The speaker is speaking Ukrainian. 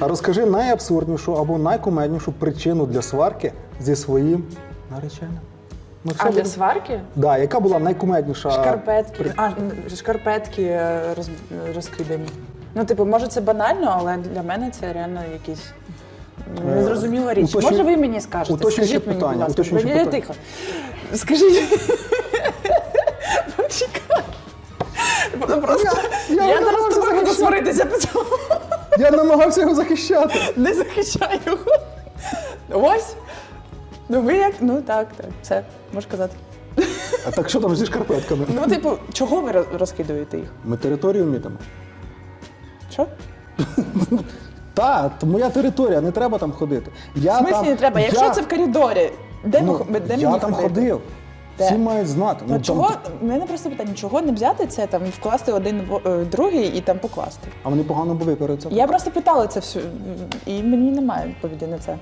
А розкажи найабсурднішу або найкумеднішу причину для сварки зі своїм нареченим. Ну, А для сварки? Да, яка була найкумедніша? Шкарпетки. А, шкарпетки е, роз, розкидані. Ну, типу, може, це банально, але для мене це реально якісь Е, незрозуміла річ. уточню- Може, ви мені скажете? мені, питання, ні, питання. тихо. Скажіть. Почекай. Ну, Просто Я- я зараз буду сваритися по цьому. Я намагався його захищати. Не захищаю його. Ось. Ну ви як? Ну так, так. Все, можеш казати. А так що там зі шкарпетками? Ну, типу, чого ви роз- розкидуєте їх? Ми територію мітимо. Що? Та, то моя територія, не треба там ходити. Я В смислі там, не треба? Якщо я, це в коридорі, де, ну, ми, де я мені там ходити? ходив. Де? Всі мають знати. Ну, там- чого? У мене просто питання, чого не взяти це там, вкласти один в е, другий і там покласти? А вони погано були перед цим. Я просто питала це все, і мені немає відповіді на це.